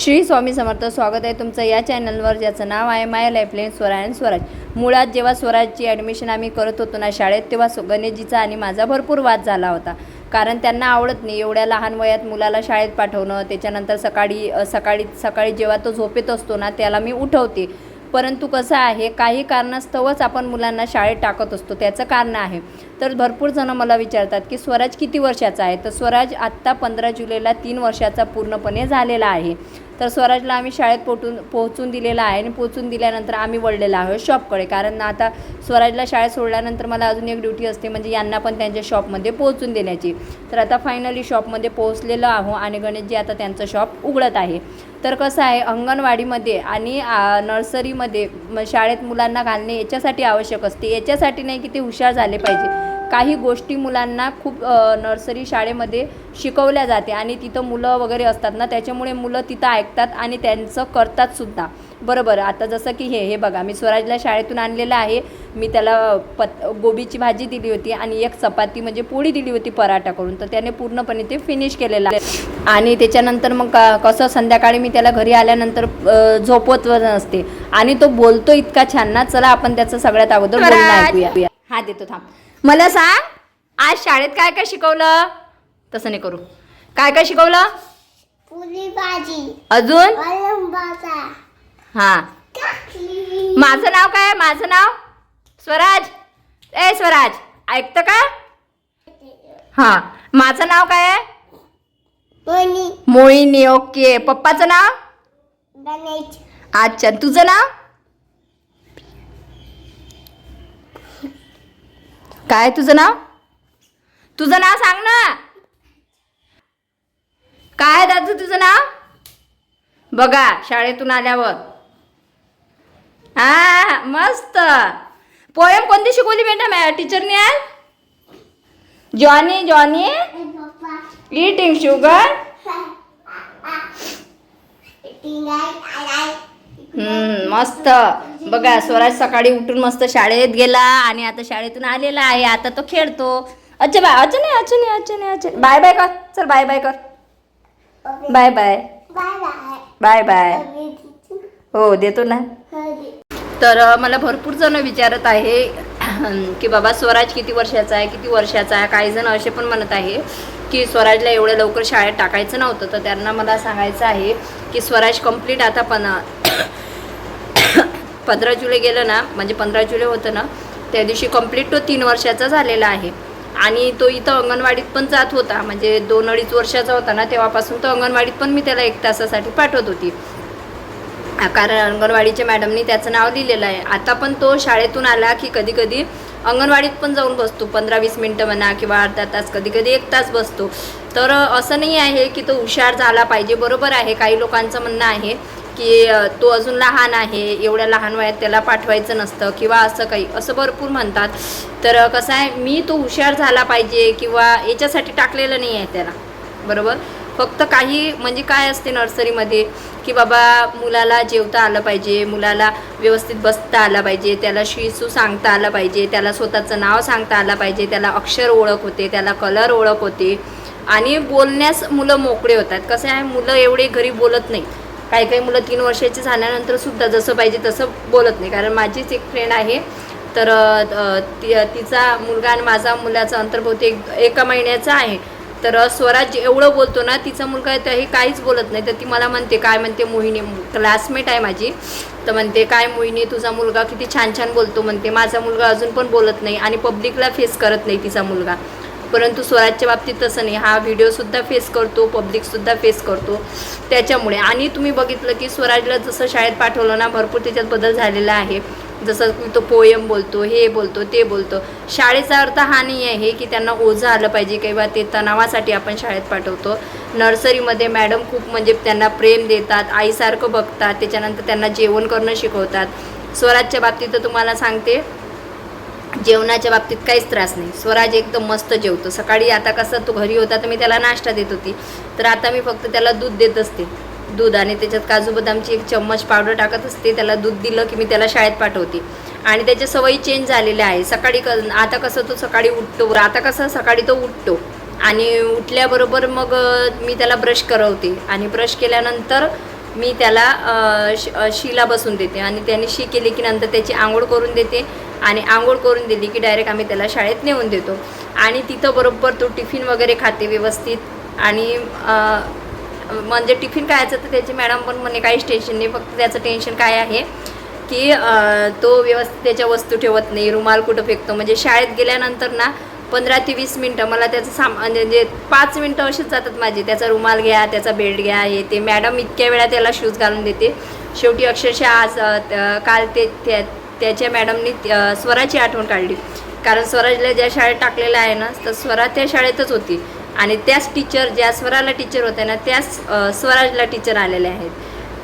श्री स्वामी समर्थ स्वागत आहे तुमचं या चॅनलवर ज्याचं नाव आहे माय लाईफलाईन स्वरायण स्वराज मुळात जेव्हा स्वराजची ॲडमिशन आम्ही करत होतो ना शाळेत तेव्हा सो- गणेशजीचा आणि माझा भरपूर वाद झाला होता. कारण त्यांना आवडत नाही एवढ्या लहान वयात मुलाला शाळेत पाठवणं त्याच्यानंतर सकाळी सकाळी सकाळी जेव्हा तो झोपेत असतो ना त्याला मी उठवते. परंतु कसं आहे काही कारणास्तवच आपण मुलांना शाळेत टाकत असतो. त्याचं कारण आहे तर भरपूर जणं मला विचारतात की स्वराज किती वर्षाचा आहे? तर स्वराज आत्ता पंधरा जुलैला तीन वर्षाचा पूर्णपणे झालेला आहे. तर स्वराजला आम्ही शाळेत पोटून पोहोचून दिलेला आहे आणि पोहोचून दिल्यानंतर आम्ही वळलेलो आहोत शॉपकडे. कारण आता स्वराजला शाळेत सोडल्यानंतर मला अजून एक ड्युटी असते म्हणजे यांना पण त्यांच्या शॉपमध्ये पोहोचून देण्याची. तर आता फायनली शॉपमध्ये पोहोचलेलो आहो आणि गणेशजी आता त्यांचं शॉप उघडत आहे. तर कसं आहे अंगणवाडीमध्ये आणि नर्सरीमध्ये शाळेत मुलांना घालणे याच्यासाठी आवश्यक असते. याच्यासाठी नाही की ते हुशार झाले पाहिजे. काही गोष्टी मुलांना खूप नर्सरी शाळेमध्ये शिकवल्या जाते आणि तिथं मुलं वगैरे असतात ना त्याच्यामुळे मुलं तिथं ऐकतात आणि त्यांचं करतात सुद्धा. बरोबर. आता जसं की हे हे बघा मी स्वराजला शाळेतून आणलेलं आहे. मी त्याला पत गोबीची भाजी दिली होती आणि एक चपाती म्हणजे पोळी दिली होती पराठा करून तर त्याने पूर्णपणे ते फिनिश केलेलं आहे. आणि त्याच्यानंतर मग कसं संध्याकाळी मी त्याला घरी आल्यानंतर झोपवत नसते आणि तो बोलतो इतका छान ना चला आपण त्याचं सगळ्यात अगोदर बोलणं ऐकूया. हा देतो थांब. मला सांग आज शाळेत काय काय शिकवलं? तसं नाही करू. काय काय शिकवलं? पुरी भाजी. अजून? हा. माझं नाव काय? माझं नाव? स्वराज. ए स्वराज ऐकतं का? हा. माझं नाव काय आहे? मोहिनी ओके. पप्पाचं नाव? गणेश. अच्छा. तुझं नाव? काय तुझं नाव? तुझं नाव सांग ना. काय दादू तुझं नाव? बघा शाळेतून आल्यावर. हा मस्त. पोयम कोणती शिकवली बेटा मॅ टीचरने आज? Johnny Johnny? Papa eating sugar hmm, मस्त. बघा स्वराज सकाळी उठून मस्त शाळेत गेला आणि आता शाळेतून आलेला आहे. आता तो खेळतो. अच्छा बाय अच्छा नाही अच्छा नाही अच्छा नाही अच्छा बाय बाय कर. चल बाय बाय कर. Bye bye. Bye bye. हो देतो ना. तर अ, मला भरपूर जण विचारत आहे की बाबा स्वराज किती वर्षाचा आहे किती वर्षाचा आहे? काही जण असे पण म्हणत आहे की स्वराजला एवढ्या लवकर शाळेत टाकायचं नव्हतं. तर त्यांना मला सांगायचं आहे की स्वराज कंप्लीट आता पण पंधरा जुलै गेलं ना म्हणजे पंधरा जुलै होतं ना त्या दिवशी कंप्लीट तो तीन वर्षाचा झालेला आहे. आणि तो इथं अंगणवाडीत पण जात होता म्हणजे दोन अडीच वर्षाचा होता ना तेव्हापासून तो अंगणवाडीत पण मी त्याला एक तासासाठी पाठवत होती. कारण अंगणवाडीच्या मॅडमनी त्याचं नाव लिहिलेलं आहे. आता पण तो शाळेतून आला की कधी कधी अंगणवाडीत पण जाऊन बसतो पंधरा वीस मिनटं म्हणा किंवा अर्धा तास कधी कधी एक तास बसतो. तर असं नाही आहे की तो हुशार झाला पाहिजे बरोबर आहे काही लोकांचं म्हणणं आहे. की तो अजून लहान आहे एवढ्या लहान वयात त्याला पाठवायचं नसतं किंवा असं काही असं भरपूर म्हणतात. तर कसं आहे मी तो हुशार झाला पाहिजे किंवा याच्यासाठी टाकलेलं नाही आहे त्याला. बरोबर? फक्त काही म्हणजे काय असते नर्सरीमध्ये की बाबा मुलाला जेवता आलं पाहिजे मुलाला व्यवस्थित बसता आलं पाहिजे त्याला शिसू सांगता आलं पाहिजे त्याला स्वतःचं नाव सांगता आलं पाहिजे त्याला अक्षर ओळख होते त्याला कलर ओळख होते. आणि बोलण्यास मुलं मोकळे होतात. कसं आहे मुलं एवढे घरी बोलत नाही काही काही मुलं तीन वर्षाची झाल्यानंतर सुद्धा जसं पाहिजे तसं बोलत नाही. कारण माझीच एक फ्रेंड आहे. तर ती तिचा मुलगा आणि माझा मुलाचा अंतर बहुतेक एका महिन्याचा आहे. तर स्वराज एवढं बोलतो ना तिचा मुलगा आहे तर हे काहीच बोलत नाही. तर ती मला म्हणते काय म्हणते मोहिनी? क्लासमेट आहे माझी. तर म्हणते काय मोहिनी तुझा मुलगा किती छान छान बोलतो. म्हणते माझा मुलगा अजून पण बोलत नाही आणि पब्लिकला फेस करत नाही तिचा मुलगा. परंतु स्वराजच्या बाबतीत तसं नाही. हा व्हिडिओसुद्धा फेस करतो पब्लिकसुद्धा फेस करतो. त्याच्यामुळे आणि तुम्ही बघितलं की स्वराजला जसं शाळेत पाठवलं ना भरपूर त्याच्यात बदल झालेला आहे. जसं की तो पोयम बोलतो हे बोलतो ते बोलतो. शाळेचा अर्थ हा नाही आहे की त्यांना ओझं आलं पाहिजे किंवा ते तणावासाठी आपण शाळेत पाठवतो. नर्सरीमध्ये मॅडम खूप म्हणजे त्यांना प्रेम देतात आईसारखं बघतात त्याच्यानंतर त्यांना जेवण करणं शिकवतात. स्वराजच्या बाबतीत तर तुम्हाला सांगते जेवणाच्या बाबतीत काहीच त्रास नाही. स्वराज एकदम मस्त जेवतो. सकाळी आता कसं तो घरी होता तर मी त्याला नाश्ता देत होती. तर आता मी फक्त त्याला दूध देत असते. दूध आणि त्याच्यात काजू बदामची एक चम्मच पावडर टाकत असते. त्याला दूध दिलं की मी त्याला शाळेत पाठवते. आणि त्याच्या सवयी चेंज झालेल्या आहे सकाळी क आता कसं तो सकाळी उठतो. आता कसं सकाळी तो उठतो. आणि उठल्याबरोबर मग मी त्याला ब्रश करवते. आणि ब्रश केल्यानंतर मी त्याला श शीला बसून देते. आणि त्याने शी केली की नंतर त्याची आंघोळ करून देते. आणि आंघोळ करून दिली की डायरेक्ट आम्ही त्याला शाळेत नेऊन देतो. आणि तिथं बरोबर तो टिफिन वगैरे खाते व्यवस्थित. आणि म्हणजे टिफिन खायचं तर त्याची मॅडम पण म्हणे काहीच टेन्शन नाही. फक्त त्याचं टेन्शन काय आहे की तो व्यवस्थित त्याच्या वस्तू ठेवत नाही. रुमाल कुठं फेकतो? म्हणजे शाळेत गेल्यानंतर ना पंधरा ते वीस मिनटं मला त्याचं साम म्हणजे पाच मिनटं अशीच जातात माझी. त्याचा रुमाल घ्या त्याचा बेल्ट घ्या हे ते. मॅडम इतक्या वेळा त्याला शूज घालून देते. शेवटी अक्षरशः आज काल ते त्या त्याच्या मॅडमनी स्वराची आठवण काढली. कारण स्वराजला ज्या शाळेत टाकलेलं आहे ना तर स्वरा त्या शाळेतच होती. आणि त्याच टीचर ज्या स्वराला टीचर होत्या ना त्याच स्वराजला टीचर आलेल्या आहेत.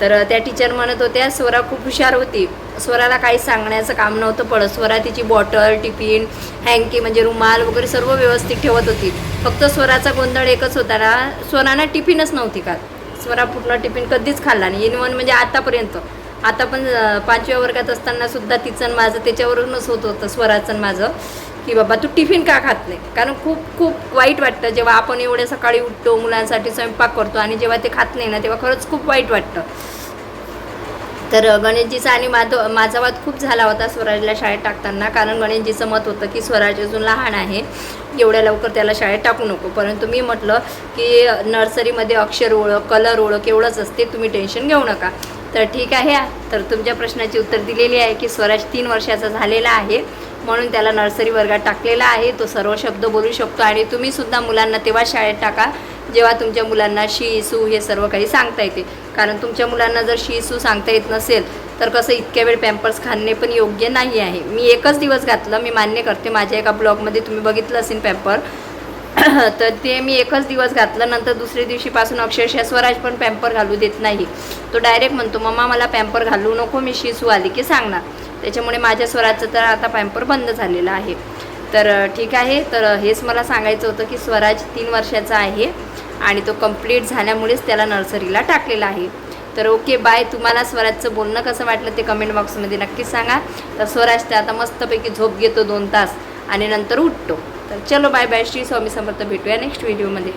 तर त्या टीचर म्हणत होत्या स्वरा खूप हुशार होती. स्वराला काही सांगण्याचं काम नव्हतं पडत. स्वरा तिची बॉटल टिफिन हँकी म्हणजे रुमाल वगैरे सर्व व्यवस्थित ठेवत होती. फक्त स्वराचा गोंधळ एकच होता ना स्वरानं टिफिनच नव्हती का स्वरा पूर्ण टिफिन कधीच खाल्ला नाही. इन वन म्हणजे आतापर्यंत. आता पण पाचव्या वर्गात असताना सुद्धा तिचं माझं त्याच्यावरूनच होत होतं स्वराचं माझं. की बाबा तू टिफिन का खात नाही? कारण खूप खूप वाईट वाटतं. जेव्हा आपण एवढ्या सकाळी उठतो मुलांसाठी स्वयंपाक करतो आणि जेव्हा ते खात नाही ना तेव्हा खरंच खूप वाईट वाटतं. तर गणेशजीचा आणि माधव माझा वाद खूप झाला होता स्वराजला शाळेत टाकताना. कारण गणेशजीचं मत होतं की स्वराज अजून लहान आहे. एवढ्या लवकर त्याला शाळेत टाकू नको. परंतु मी म्हटलं की नर्सरीमध्ये अक्षर ओळख कलर ओळख एवढंच असते. तुम्ही टेन्शन घेऊ नका. तर ठीक आहे. तर तुमच्या प्रश्नाची उत्तर दिलेली आहे की स्वराज तीन वर्षाचा झालेला आहे. म्हणून त्याला नर्सरी वर्गात टाकलेला आहे. तो सर्व शब्द बोलू शकतो आणि तुम्हीसुद्धा मुलांना तेव्हा शाळेत टाका जेव्हा तुमच्या मुलांना शी सू हे सर्व काही सांगता येते. कारण तुमच्या मुलांना जर शी सू सांगता येत नसेल तर कसं इतक्या वेळ पॅम्पर्स खाणे पण योग्य नाही आहे. मी एकच दिवस घातलं मी मान्य करते. माझ्या एका ब्लॉगमध्ये तुम्ही बघितलं असेल पॅम्पर तर ते मी एकच दिवस घातलं नंतर दुसऱ्या दिवशीपासून अक्षरशः स्वराज पण पॅम्पर घालू देत नाही. तो डायरेक्ट म्हणतो मम्मा मला पॅम्पर घालू नको मी शिसू आली की सांगणार. त्याच्यामुळे माझ्या स्वराजचं तर आता पॅम्पर बंद झालेलं आहे. तर ठीक आहे. तर हेच मला सांगायचं होतं की स्वराज तीन वर्षाचा आहे आणि तो कंप्लीट झाल्यामुळेच त्याला नर्सरीला टाकलेला आहे. तर ओके बाय तुम्हाला स्वराजचं बोलणं कसं वाटलं ते कमेंट बॉक्समध्ये नक्कीच सांगा. तर स्वराज तर आता मस्तपैकी झोप घेतो दोन तास आणि नंतर उठतो. तर चलो बाय बाय श्री स्वामी समर्थ भेटूया नेक्स्ट व्हिडिओमध्ये